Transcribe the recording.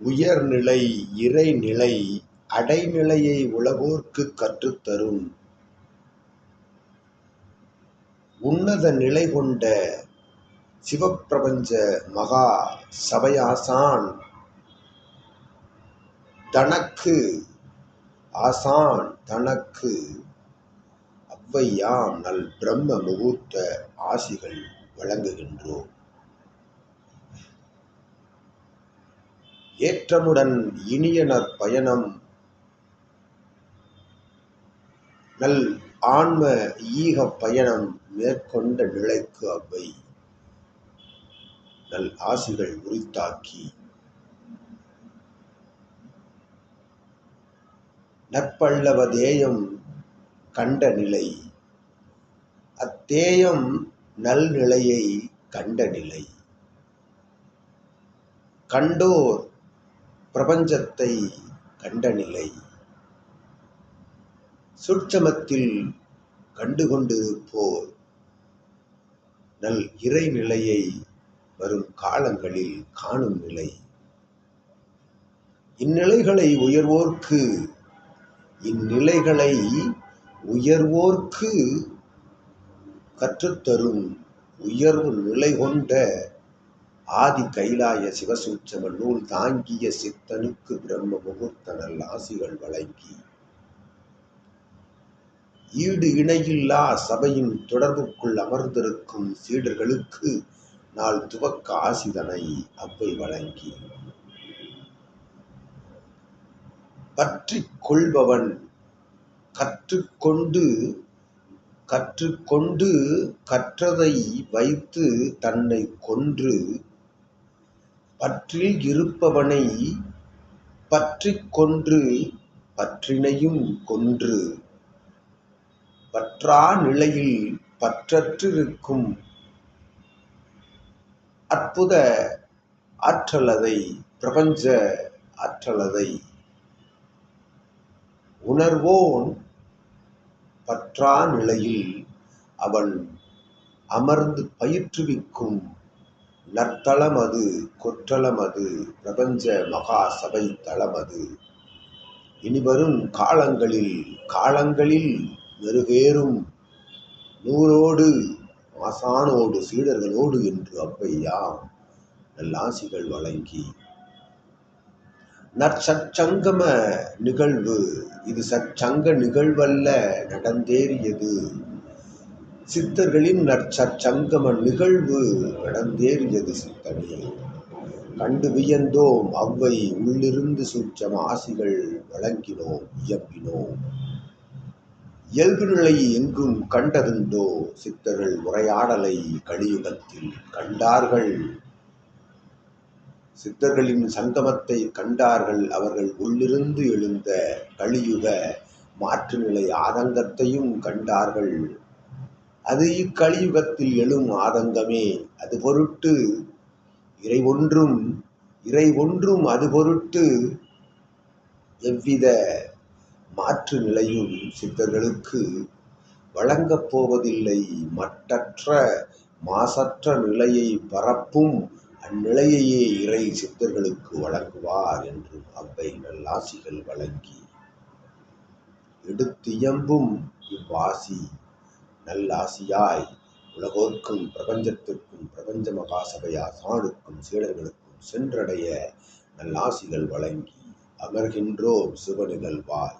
உயர்நிலை இறைநிலை அடைநிலையை உலகோர்க்குக் கற்றுத்தரும். உன்னத நிலை கொண்ட சிவப்பிரபஞ்ச மகா சபையாசான் தனக்கு ஆசான் தனக்கு அவ்வையாம் நல் பிரம்ம முகூர்த்த ஆசிகள் வழங்குகின்றோம். ஏற்றமுடன் இனியனர் பயணம். நல் ஆன்ம ஈக பயணம் மேற்கொண்ட நிலைக்கு அவை. நல் ஆசிகள் உரித்தாக்கி. நற்பல்லவ தேயம் கண்ட நிலை. அத்தேயம் நல்நிலையை கண்ட நிலை. கண்டோர் பிரபஞ்சத்தை கண்ட நிலை சுட்சமத்தில் கண்டுகொண்டிருப்போர் நல் இறைநிலையை வரும் காலங்களில் காணும் நிலை. இந்நிலைகளை உயர்வோர்க்கு இந்நிலைகளை உயர்வோர்க்கு கற்றுத்தரும் உயர்வு நிலை கொண்ட ஆதி கைலாய சிவசூட்சம நூல் தாங்கிய சித்தனுக்கு பிரம்ம முகூர்த்த நல் ஆசிகள் வழங்கி ஈடு இணையில்லா சபையின் தொடர்புக்குள் அமர்ந்திருக்கும் சீடர்களுக்கு நாள் துவக்க ஆசிதனை அவ்வை வழங்கி பற்றிக் கொள்பவன் கற்றுக்கொண்டு கற்றுக்கொண்டு கற்றதை வைத்து தன்னை கொன்று பற்றில் இருப்பவனை பற்றிக் கொன்று பற்றினையும் கொன்று. பற்றா நிலையில் பற்றற்றிருக்கும் அற்புத ஆற்றலதை பிரபஞ்ச ஆற்றலதை. உணர்வோன் பற்றா நிலையில் அவன் அமர்ந்து பயிற்றுவிக்கும் நற்தளமது கொற்றலமது பிரபஞ்ச மகா சபை தளம் அது. இனிவரும் காலங்களில் காலங்களில் மெருகேறும் நூலோடு ஆசானோடு சீடர்களோடு என்று அவ்வையாம் நல்லாசிகள் வழங்கி. நற்சச்சங்கம நிகழ்வு இது சச்சங்க நிகழ்வல்ல நடந்தேறியது. சித்தர்களின் நற்சங்கம நிகழ்வு நடந்தேறியது சித்தனே கண்டு வியந்தோம் அவ்வை உள்ளிருந்து சூட்சம ஆசிகள் வழங்கினோம் இயம்பினோம். இயல்பு நிலை எங்கும் கண்டதுண்டோ சித்தர்கள் உரையாடலை கலியுகத்தில் கண்டார்கள். சித்தர்களின் சங்கமத்தை கண்டார்கள் அவர்கள் உள்ளிருந்து எழுந்த கலியுக மாற்றுநிலை ஆதங்கத்தையும் கண்டார்கள். அது இக்கலியுகத்தில் எழும் ஆதங்கமே. அது பொருட்டு இறை ஒன்றும் இறை ஒன்றும் அது பொருட்டு எவ்வித மாற்று நிலையும் சித்தர்களுக்கு வழங்கப் போவதில்லை. மட்டற்ற மாசற்ற நிலையை பரப்பும் அந்நிலையையே இறை சித்தர்களுக்கு வழங்குவார் என்றும் அவ்வை நல்லாசிகள் வழங்கி எடுத்தியம்பும் இவ்வாசி நல்லாசியாய். உலகோர்க்கும் பிரபஞ்சத்திற்கும் பிரபஞ்ச மகாசபையா சாணுக்கும் சீடர்களுக்கும் சென்றடைய நல்லாசிகள் வழங்கி அமர்கின்றோம் சிவநிகழ்வாய்